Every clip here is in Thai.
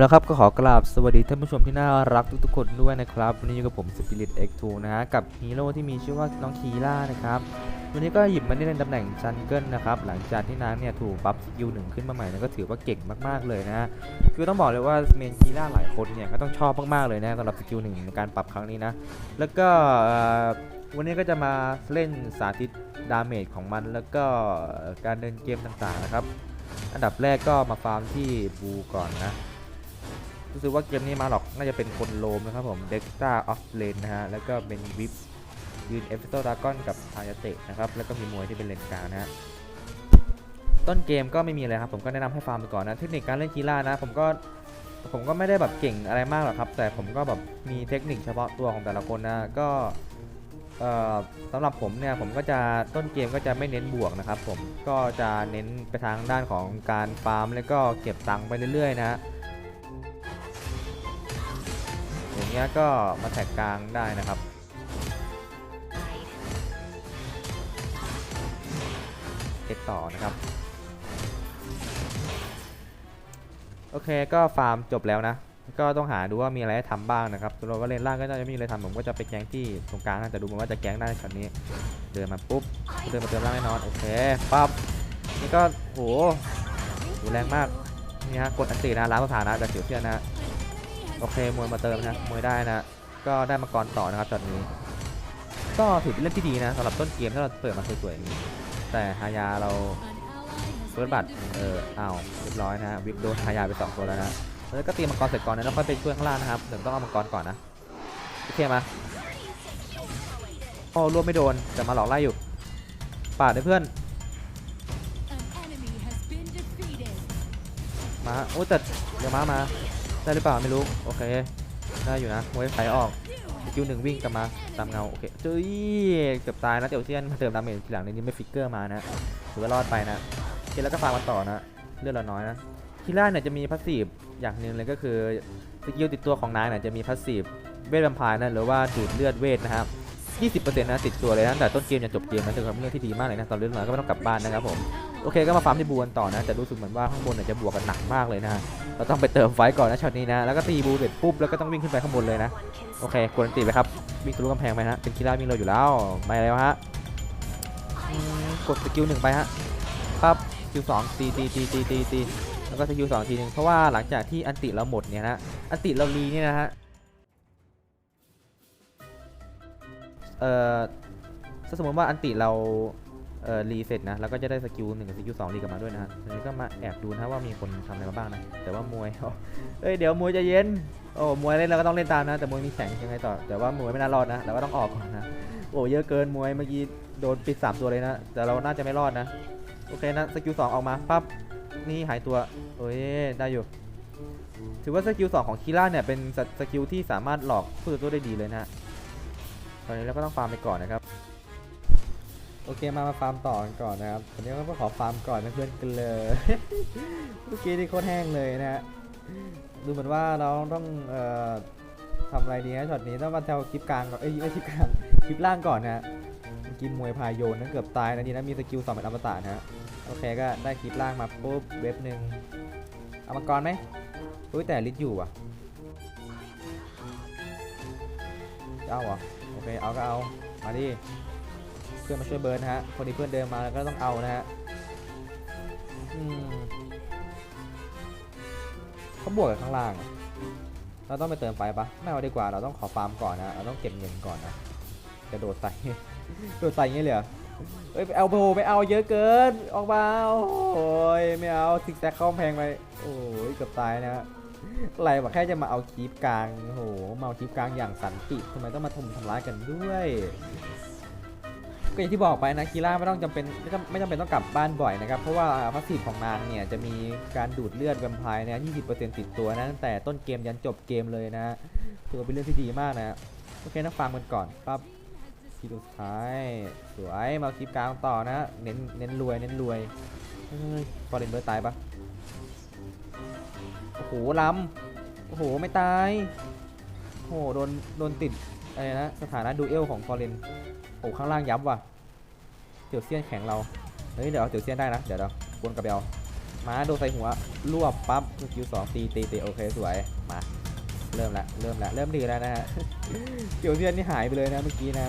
แล้วครับก็ขอกราบสวัสดีท่านผู้ชมที่น่ารักทุกๆคนด้วยนะครับวันนี้อยู่กับผม Spirit X2 นะฮะกับฮีโร่ที่มีชื่อว่าน้องคีล่านะครับวันนี้ก็หยิบมาได้ในตำแหน่งจันเกิลนะครับหลังจากที่นางเนี่ยถูกบัฟสกิลหนึ่งขึ้นมาใหม่นะก็ถือว่าเก่งมากๆเลยนะฮะคือต้องบอกเลยว่าเมนคีล่าหลายคนเนี่ยก็ต้องชอบมากๆเลยนะสำหรับสกิลหนึ่งในการปรับครั้งนี้นะแล้วก็วันนี้ก็จะมาเล่นสาธิตดาเมจของมันแล้วก็การเดินเกมต่างๆนะครับอันดับแรกก็มาฟาร์มที่บูก่อนนะ รู้สึกว่าเกมนี้มาหรอกน่าจะเป็นคนโลมนะครับผมเด็กต้าออฟเลนนะฮะแล้วก็เป็นวิปยืนเอฟเฟโตดากอนกับอายาเตะนะครับแล้วก็มีมวยที่เป็นเลนกลางนะฮะต้นเกมก็ไม่มีอะไรครับผมก็แนะนำให้ฟาร์มไปก่อนนะเทคนิคการเล่นคีล่านะผมก็ผมก็ไม่ได้แบบเก่งอะไรมากหรอกครับ แต่ผมก็แบบมีเทคนิคเฉพาะตัวของแต่ละคนนะก็สำหรับผมเนี่ยผมก็จะต้นเกมก็จะไม่เน้นบวกนะครับ ผมก็จะเน้นไปทางด้านของการฟาร์มแล้วก็เก็บตังค์ไปเรื่อยๆนะ อย่างเงี้ยก็มาแท็กกลางได้นะครับ เก็ตต่อนะครับ โอเคก็ฟาร์มจบแล้วนะ ก็ต้องหาดูว่ามีอะไรให้ทำบ้างนะครับตัวเราก็เล่นล่างก็น่าจะไม่มีอะไรทำผมก็จะไปแก๊งที่ตรงกลางนะแต่ดูเหมือนว่าจะแก๊งได้ช็อตนี้ เดินมาปุ๊บ เดินมาเติมล่างแน่นอน โอเคปั๊บ นี่ก็โหโหแรงมาก นี่ฮะกดอันตีนะล้างสถานะจากเสียวเทียนนะ โอเคมวยมาเติมนะมวยได้นะ ก็ได้มังกรต่อนะครับช็อตนี้ ก็ถือเป็นเรื่องที่ดีนะสำหรับต้นเกมถ้าเราเปิดมาสวยๆอย่างนี้แต่ฮายาเราเฟิร์สบัตรเอออ้าวเรียบร้อยนะฮะวิปโดนฮายาไปสองตัวแล้วนะแล้วก็ตีมังกรเสร็จก่อนนะแล้วค่อยไปช่วยข้างล่างนะครับเดี๋ยวต้องเอามังกรก่อนนะโอเคมาโอ้รวมไม่โดนแต่มาหลอกไล่อยู่ปาดเลยเพื่อนมาโอ้แต่เดี๋ยวมามา ได้หรือเปล่าไม่รู้ โอเค ได้อยู่นะมวยไฟออกสกิลหนึ่งวิ่งกลับมาตามเงาโอเคเจ้ยเกือบตายนะเดี๋ยวเซียนมาเติมดาเมจทีหลังในนี้ไม่ฟิกเกอร์มานะถือว่ารอดไปนะเแล้วก็ฟาร์มมันต่อนะเลือดเราน้อยนะคีล่าเนี่ยจะมีพาสซีฟอย่างหนึ่งเลยก็คือสกิลติดตัวของนายเนี่ยจะมีพาสซีฟเวทแวมพร์นะหรือว่าดูดเลือดเวทนะครับ20%นะติดตัวเลยนะแต่ต้นเกมจนจบเกมนะถือว่าเป็นเรื่องที่ดีมากเลยนะตอนเลือดน้อยก็ไม่ต้องกลับบ้านนะครับผม โอเคก็มาฟาร์มที่บูกันต่อนะ แต่รู้สึกเหมือนว่าข้างบนเนี่ยจะบวกกันหนักมากเลยนะเราต้องไปเติมไฟก่อนนะช็อตนี้นะ แล้วก็ตีบูเสร็จปุ๊บแล้วก็ต้องวิ่งขึ้นไปข้างบนเลยนะ โอเคกดอันติไปครับ วิ่งทะลุกำแพงไปฮะ เป็นคีร่าวิ่งเร็วอยู่แล้วไปแล้วฮะ กดสกิลหนึ่งไปฮะปั๊บสกิลสองตีตีตีตีตีตีแล้วก็สกิลสองทีหนึ่งเพราะว่าหลังจากที่อันติเราหมดเนี่ยนะ อันติเรารีเนี่ยนะฮะ เอ่อ ถ้าสมมติว่าอันติเรา เอ่อรีเสร็จนะ แล้วก็จะได้สกิลหนึ่งกับสกิลสองรีกลับมาด้วยนะฮะทีนี้ก็มาแอบดูนะว่ามีคนทำอะไรมาบ้างนะ แต่ว่ามวยเอ้ยเดี๋ยวมวยจะเย็น โอ้มวยเล่นเราก็ต้องเล่นตามนะ แต่มวยมีแข่งยังไงต่อ แต่ว่ามวยไม่น่ารอดนะเราก็ต้องออกก่อนนะ โอ้เยอะเกินมวยเมื่อกี้โดนปิดสามตัวเลยนะ แต่เราน่าจะไม่รอดนะ โอเคนะสกิลสองออกมาปั๊บ นี่หายตัวโอ้ยได้อยู่ ถือว่าสกิลสองของคีร่าเนี่ยเป็นสสกิลที่สามารถหลอกผู้ต่อสู้ได้ดีเลยนะฮะตอนนี้เราก็ต้องฟาร์มไปก่อนนะครับ อเคมามาฟาร์มต่อกันก่อนนะครับตอนนี้ก็ขอฟาร์มก่อนนะเพื่อนกันเลยเมื่อกี้นี่โคตรแห้งเลยนะฮะดูเหมือนว่าเราต้องเอ่อทำอะไรดีนะช็อตนี้ต้องมาแถวคลิปกลางก่อนเอ้ยไม่คลิปกลางคลิปล่างก่อนนะฮะเมื่อกินมวยพายโยนนะเกือบตายนะดีนะมีสกิลสองเป็นอมตะนะฮะโอเคก็ได้คลิปล่างมาปุ๊บเว็บหนึ่งเอามังกรไหมอุ้ยแต่ลิทอยู่อะจะเอาเหรอโอเคเอาก็เอามาดิ พื่อนมาช่วยเบิร์นฮะคนนี้เพื่อนเดินมาแล้วก็ต้องเอานะฮะอืมเขาบวกกับข้างล่าง เราต้องไปเติมไฟปะไม่เอาดีกว่า เราต้องขอฟาร์มก่อนนะ เราต้องเก็บเงินก่อนนะจะโดดใส่โดดใส่อย่างงี้เลยเหรอเอ้ยเอาโบไปเอาเยอะเกิน ออกมาโอ้ยไม่เอาซิกแซกเข้าแพงไปโอ้ยเกือบตายนะฮะอะไรวะแค่จะมาเอาคีปกลางโอ้โหมาเอาคีปกลางอย่างสันติทำไมต้องมาทุ่มทำร้ายกันด้วย ก็อย่างที่บอกไปนะคีร่าไม่ต้องจำเป็นไม่จำไม่จำเป็นต้องกลับบ้านบ่อยนะครับ เพราะว่าพาสซีฟของนางเนี่ยจะมีการดูดเลือดแวมไพร์นี่ย20%ติดตัวนะตั้งแต่ต้นเกมยันจบเกมเลยนะถือว่าเป็นเรื่องที่ดีมากนะโอเคนะฟังมันก่อนปั๊บทีสุดท้ายสวยมาคลิปกลางต่อนะเน้นเน้นรวยเน้นรวยเฮ้ยฟอร์เรนเบอร์ตายปะโอ้โหล้ำโอ้โหไม่ตายโอ้โหโดนโดนติดอะไรนะสถานะดูเอลของฟอร์เรน โอ้ข้างล่างยับว่ะเตียวเซียนแข็งเรา เฮ้ยเดี๋ยวเอาเตียวเซียนได้นะ เดี๋ยวเดี๋ยววนกลับไปเอามาโดนใส่หัวรวบปั๊บสกิลสองตีตีตีโอเคสวยมาเริ่มละเริ่มละเริ่มดีแล้วนะฮะเกี่ยวเทียนนี่หายไปเลยนะเมื่อกี้นะ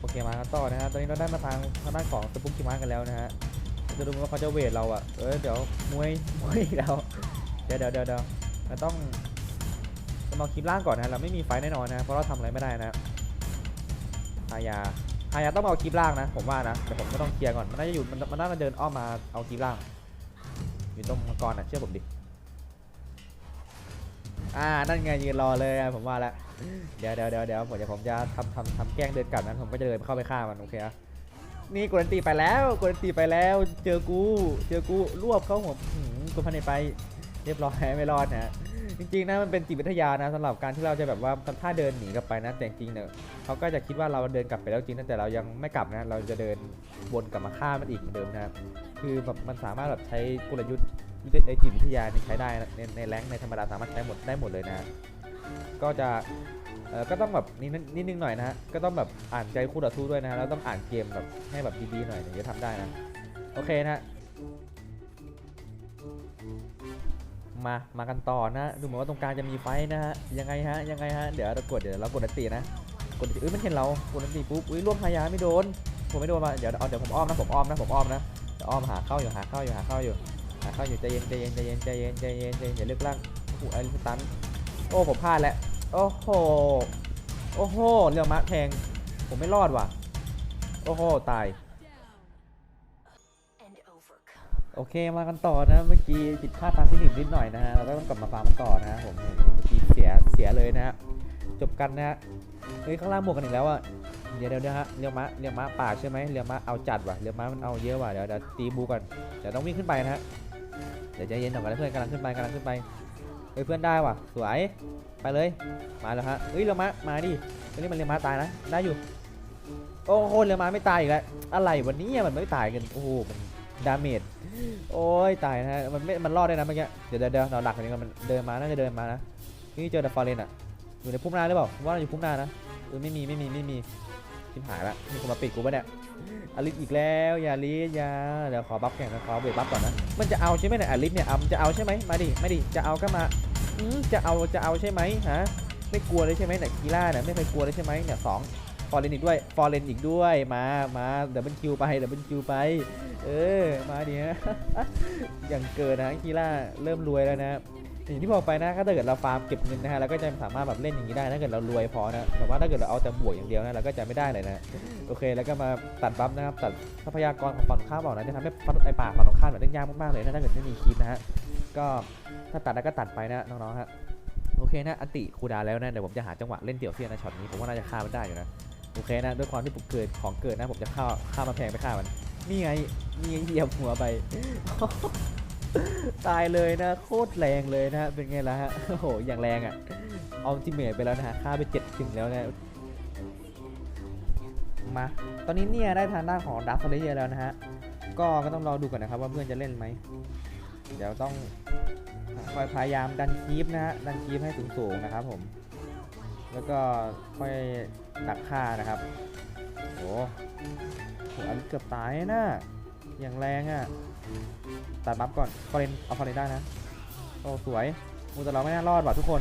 โอเคมาต่อนะฮะตอนนี้เราได้มาทางทางด้านของสปุกกิมากันแล้วนะฮะจะดูว่าเขาจะเวทเราอะเออเดี๋ยวมวยมวยเดี๋ยวเดี๋ยวเดี๋ยวเดี๋ยวเราต้องต้องเอาคลิปล่างก่อนนะเราไม่มีไฟแน่นอนนะเพราะเราทำอะไรไม่ได้นะ ฮายาฮายาต้องมาเอาคลิปล่างนะผมว่านะแต่ผมก็ต้องเคลียร์ก่อนมันน่าจะอยู่มันมันน่าจะเดินอ้อมมาเอาคลิปล่างอยู่ตรงมังกรอะเชื่อผมดิอ่านั่นไงยืนรอเลยผมว่าแล้วเดี๋ยวเดี๋ยวเดี๋ยวเดี๋ยวผมจะผมจะทำทำทำแกล้งเดินกลับนั้นผมก็จะเดินเข้าไปฆ่ามันโอเคอะนี่กวนตีไปแล้วกวนตีไปแล้ว เจอกู เจอกูรวบเข้าหัวหืมกูพันในไป เรียบร้อยไม่รอดนะ จริงๆนะมันเป็นจิตวิทยานะสำหรับการที่เราจะแบบว่าทำท่าเดินหนีกลับไปนะแต่จริงๆเนี่ยเขาก็จะคิดว่าเราเดินกลับไปแล้วจริงนะแต่เรายังไม่กลับนะ เราจะเดินวนกลับมาฆ่ามันอีกเหมือนเดิมนะคือแบบมันสามารถแบบใช้กลยุทธ์ในจิตวิทยานี่ใช้ได้นะในในแรงในธรรมดาสามารถใช้หมดได้หมดเลยนะ ก็จะเออก็ต้องแบบนิดนิดนึงหน่อยนะก็ต้องแบบอ่านใจคู่ต่อสู้ด้วยนะฮะแล้วต้องอ่านเกมแบบให้แบบดีๆหน่อยถึงจะทำได้นะโอเคนะ มามากันต่อนะดูเหมือนว่าตรงกลางจะมีไฟนะฮะยังไงฮะยังไงฮะเดี๋ยวเรากดเดี๋ยวเรากดอันตีนะกดอันตีเอ้ยมันเห็นเรากดอันตีปุ๊บอุ้ยร่วมพายาไม่โดนผมไม่โดนมาเดี๋ยวเอาเดี๋ยวผมอ้อมนะผมอ้อมนะผมอ้อมนะเดี๋ยวอ้อมหาเข้าอยู่หาเข้าอยู่หาเข้าอยู่หาเข้าอยู่ใจเย็นใจเย็นใจเย็นใจเย็นใจเย็นใจเย็นอย่าเลือกล่างโอ้โหไอ้สตันโอ้ผมพลาดแล้วโอ้โหโอ้โหเรือมะแทงผมไม่รอดว่ะโอ้โหตาย โอเคมากันต่อนะเมื่อกี้ผิดพลาดทางเทคนิคนิดหน่อยนะฮะเราก็ต้องกลับมาฟาร์มกันต่อนะผมเมื่อกี้เสียเสียเลยนะฮะจบกันนะฮะเฮ้ยข้างล่างบวกกันอีกแล้วอะเดี๋ยวเดี๋ยวฮะเรือมะเรือมะป่าใช่ไหมเรือมะเอาจัดว่ะเรือมะมันเอาเยอะว่ะเดี๋ยวเดี๋ยวตีบูก่อนเดี๋ยวต้องวิ่งขึ้นไปนะฮะเดี๋ยวใจเย็นหน่อยกันะเพื่อนกำลังขึ้นไปกำลังขึ้นไปเฮ้ยเพื่อนได้ว่ะสวยไปเลยมาแล้วฮะเฮ้ยเรือมะมาดิเฮ้ยนี่มันเรือมะตายนะได้อยู่โอ้โหเรือมะไม่ตายอีกแล้วอะไรวันนี้มันไม่ตายกันโอ้โหมันดาเมจ โอ้ยตายนะฮะมันไม่มันรอดได้นะเมื่อกี้เดี๋ยวเดี๋ยวเดี๋ยวเราหลักกันนี้ก่อนมันเดินมาน่าจะเดินมานะนี่เจอแต่ฟอร์เรนอะอยู่ในพุ่มหน้าหรือเปล่าผมว่าเราอยู่พุ่มหน้านะเออไม่มีไม่มีไม่มีชิบหายละมีคนมาปิดกูปะเนี่ยอลิสอีกแล้วอย่าลิสอย่าเดี๋ยวขอบัฟแข่งนะขอเบรกบัฟก่อนนะมันจะเอาใช่ไหมเนี่ยอลิสเนี่ยอะมันจะเอาใช่ไหมมาดิมาดิจะเอาก็มาอืมจะเอาจะเอาใช่ไหมฮะไม่กลัวเลยใช่ไหมเนี่ยกีฬาเนี่ยไม่เคยกลัวเลยใช่ไหมเนี่ยสอง อร์เรนอีกด้วยฟอร์เรนอีกด้วยมามาเดี๋ยวมันคิวไปเดี๋ยวมันคิวไป เออมาดิฮะอย่างเกินนะกีฬาเริ่มรวยแล้วนะอย่างที่บอกไปนะถ้าเกิดเราฟาร์มเก็บเงินนะฮะเราก็จะสามารถแบบเล่นอย่างนี้ได้ถ้าเกิดเรารวยพอนะแต่ว่าถ้าเกิดเราเอาแต่บวกอย่างเดียวนะเราก็จะไม่ได้เลยนะโอเคแล้วก็มาตัดบัฟนะครับตัดทรัพยากรของฝั่งข้ามออกนะจะทำให้ไอป่าฝั่งตรงข้ามแบบเล่นยากมากๆเลยนะถ้าเกิดไม่มีคลิปนะฮะก็ถ้าตัดได้ก็ตัดไปนะน้องๆฮะโอเคนะอันติคูดาแล้วนะเดี๋ยวผมจะหาจังหวะเล่นเตี่ยวเซียนในช็อตนี้ผมว่าน่าจะฆ่ามันได้อยู่นะ โอเคนะด้วยความที่ผมเกิดของเกิดนะผมจะฆ่าฆ่ามาแพงไปฆ่ามันนี่ไงนี่ไงเหยียบหัวไป ตายเลยนะ โคตรแรงเลยนะเป็นไงล่ะฮะโอ้โหอย่างแรงอะเอาจิเมทไปแล้วนะฮะค่าไปเจ็ดถึงแล้วนะมาตอนนี้เนี่ยได้ทางด้านของดับเฟลเยแล้วนะฮะก็ก็ต้องรอดูก่อนนะครับว่าเพื่อนจะเล่นไหมเดี๋ยวต้องคอยพยายามดันคีฟนะฮะดันคีฟให้สูงๆนะครับผม แล้วก็ค่อย ดักฆ่านะครับโอ้โหอันนเกือบตายนะอย่างแรงอะตัดบัฟก่อนฟอเรนเอาฟอเรนได้นะโอ้สวยมูแต่เราไม่น่ารอดว่ะทุกคน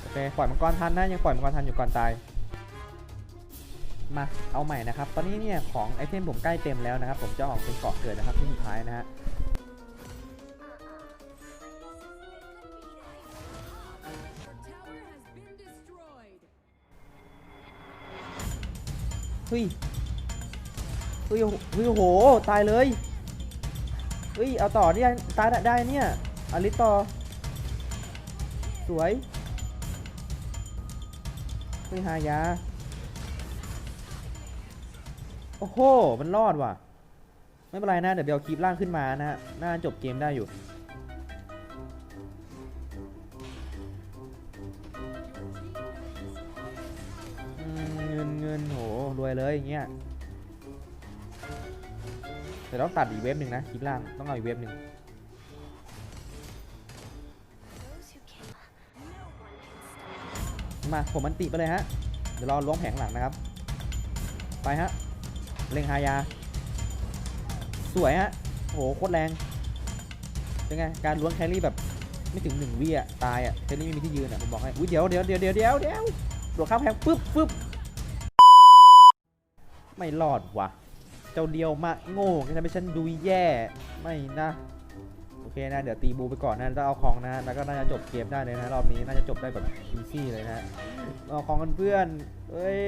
โอเคปล่อยมังกรทันนะยังปล่อยมังกรทันอยู่ก่อนตายมาเอาใหม่นะครับ ตอนนี้เนี่ยของไอเทมผมใกล้เต็มแล้วนะครับ ผมจะออกเป็นเกาะเกิดนะครับที่สุดท้ายนะฮะ เฮ้ยเฮ้ยโอ้โหเฮ้ยโห ตายเลย เฮ้ย เอาต่อได้ตายได้เนี่ยอลิสต่อ สวยเฮ้ยหายา โอ้โห มันรอดว่ะ ไม่เป็นไรนะ เดี๋ยวเบลคีบล่างขึ้นมานะฮะ น่าจบเกมได้อยู่ วยเลยอย่างเงี้ยแต่ต้องตัดอีกเว็บหนึ่งนะคลิปล่างต้องเอาอีกเว็บหนึ่งมาผมมันติไปเลยฮะ เดี๋ยวรอล้วงแผงหลังนะครับ ไปฮะ เล็งฮายา สวยฮะโหโคตรแรง เป็นไง การล้วงแครี่แบบไม่ถึงหนึ่งวิอะ ตายอะแครี่ไม่มีที่ยืนอะผมบอกให้ อุ้ยเดี๋ยวเดี๋ยวเดี๋ยวเดี๋ยวเดี๋ยวเดี๋ยวโดดข้ามแพงปึ๊บปึ๊บ ไม่รอดว่ะเจ้าเดียวมาโง่ทำให้ฉันดูแย่ไม่นะโอเคนะเดี๋ยวตีบูไปก่อนนะแล้วเอาของนะแล้วก็น่าจะจบเกมได้เลยนะรอบนี้น่าจะจบได้แบบอีซี่เลยนะเอาของกันเพื่อนเอ้ย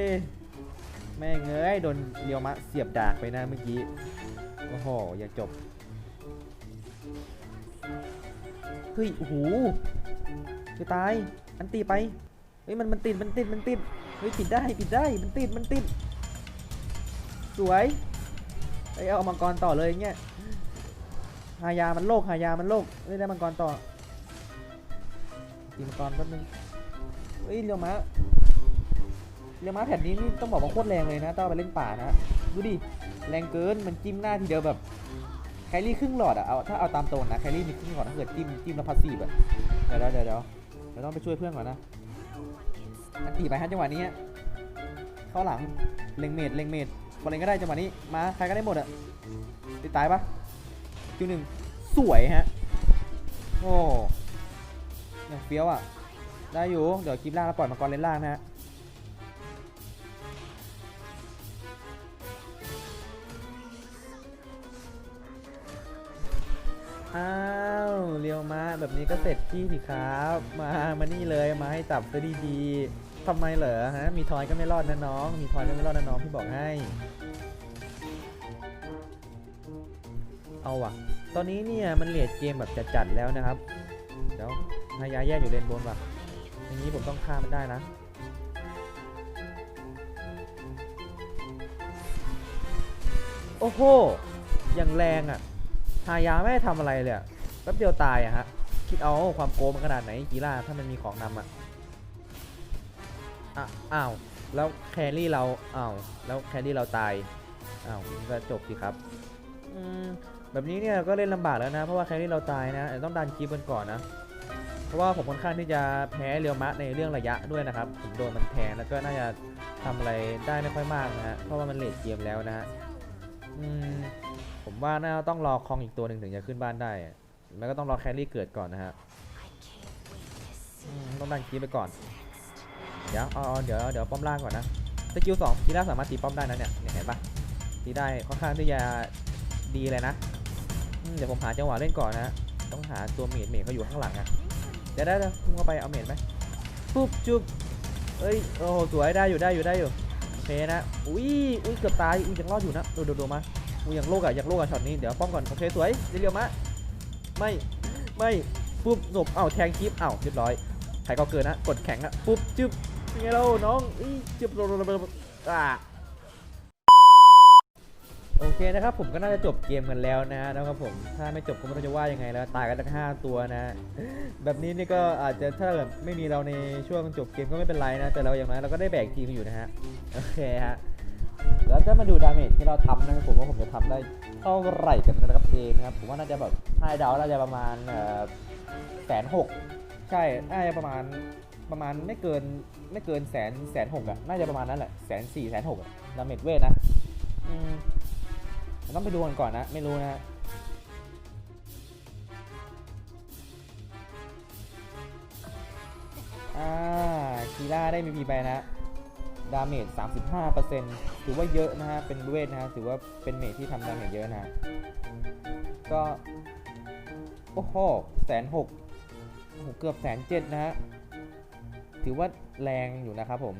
แม่งเอ้ยโดนเรียวมะเสียบดากไปนะเมื่อกี้โอ้โหอยากจบเฮ้ยโอ้โหจะตายอันตีไปเฮ้ยมันมันติดมันติดมันติดเฮ้ยปิดได้ปิดได้มันติดมันติด สวยเอ้เอามังกรต่อเลยเงี้ยหายามันโลกหายามันโลกเฮ้ได้มังกรต่อตีมังกรแป๊บนึงเฮ้ยเรียวมะเรียวม้าแผ่นนี้นี่ต้องบอกว่าโคตรแรงเลยนะต้องไปเล่นป่านะดูดิแรงเกินมันจิ้มหน้าทีเดียวแบบแครี่ครึ่งหลอดอะเอาถ้าเอาตามตรงนะแครี่มีครึ่งหลอดถ้าเกิดจิ้มจิ้มแล้วพัสซีฟอะเดี๋ยวเดี๋ยวเดี๋ยวเดี๋ยวต้องไปช่วยเพื่อนก่อนนะอันตีไปฮะจังหวะนี้เข้าหลังเล็งเมดเล็งเมด บอลเล็งก็ได้จังหวะนี้มาใครก็ได้หมดอะติดตายปะคิวหนึ่งสวยฮะโอ้ยังเฟี้ยวอะได้อยู่เดี๋ยวคลิปล่างแล้วปล่อยมังกรเลนล่างนะฮะอ้าวเรียวมาแบบนี้ก็เสร็จที่สิครับ มามานี่เลยมาให้จับซะดีๆ ทำไมเหรอฮะ มีทอยก็ไม่รอดนะน้อง มีทอยก็ไม่รอดนะน้องพี่บอกให้ เอาว่ะ ตอนนี้เนี่ยมันเลดเกมแบบจัดๆแล้วนะครับ เดี๋ยวฮายาแยกอยู่เลนบนว่ะอย่างนี้ผมต้องฆ่ามันได้นะโอ้โห อย่างแรงอะฮายาไม่ได้ทำอะไรเลยแป๊บเดียวตายอะฮะ คิดเอาความโกมันขนาดไหนกีล่าถ้ามันมีของนำอะ อะอ้าว แล้วแครี่เรา อ้าว แล้วแครี่เราตาย อ้าวก็จบสิครับ อืม แบบนี้เนี่ยก็เล่นลำบากแล้วนะ เพราะว่าแครี่เราตายนะเดี๋ยวต้องดันคลิปกันก่อนนะ เพราะว่าผมค่อนข้างที่จะแพ้เรียวมะในเรื่องระยะด้วยนะครับ ผมโดนมันแทงแล้วก็น่าจะทำอะไรได้ไม่ค่อยมากนะฮะ เพราะว่ามันเลทเกมแล้วนะฮะ อืม ผมว่าน่าต้องรอคองอีกตัวหนึ่งถึงจะขึ้นบ้านได้ แล้วก็ต้องรอแครี่เกิดก่อนนะฮะต้องดันคีย์ไปก่อน เดี๋ยวเอาเอเดี๋ยวเดี๋ยวป้อมล่างก่อนนะสกิลสองทีล่าสามารถตีป้อมได้นะเนี่ยเนี่ยเห็นปะตีได้ค่อนข้างที่จะดีเลยนะเดี๋ยวผมหาจังหวะเล่นก่อนนะ ต้องหาตัวเมดเมดเขาอยู่ข้างหลังอะเดี๋ยวได้พุ่งเข้าไปเอาเมดไหมปุ๊บจุ๊บเอ้ยโอ้โหสวยได้อยู่ได้อยู่ได้อยู่โอเคนะอุ้ยอุ้ยเกือบตายอุ้ยยังรอดอยู่นะดูดูดูมาอุ้ยยังโลกอะยังโลกอะช็อตนี้เดี๋ยวป้อมก่อนโอเคสวยเรียวมาไม่ไม่ปุ๊บจบเอ้าแทงคลิปเอ้าเรียบร้อยใครก็เกินนะกดแข็งอะปุ๊บจุ๊บ เป็นไงเราน้องอีจิบอ่าโอเคนะครับผมก็น่าจะจบเกมกันแล้วนะนะครับผมถ้าไม่จบก็ไม่รู้จะว่ายังไงแล้ว ตายกันตั้งห้าตัวนะ แบบนี้นี่ก็อาจจะถ้าแบบไม่มีเราในช่วงจบเกมก็ไม่เป็นไรนะ แต่เราอย่างน้อยเราก็ได้แบกทีมอยู่นะฮะโอเคฮะแล้วก็มาดูดาเมจที่เราทำนะครับผมว่าผมจะทำได้เท่าไหร่กันนะครับเองนะครับผมว่าน่าจะแบบให้ดาน่าจะประมาณแสนหกใช่น่าจะประมาณ ประมาณไม่เกินไม่เกินแสนแสนหกอะน่าจะประมาณนั้นแหละแสนสี่แสนหกดาเมจเวทนะอืมต้องไปดูกันก่อนนะ ไม่รู้นะอ่าคีล่าได้มีพีไปนะ ดาเมจ 35%ถือว่าเยอะนะฮะ เป็นเวทนะฮะ ถือว่าเป็นเมจที่ทำดาเมจเยอะนะฮะก็ โอ้โหแสนหกโอ้โหเกือบแสนเจ็ดนะฮะ ถือว่าแรงอยู่นะครับผม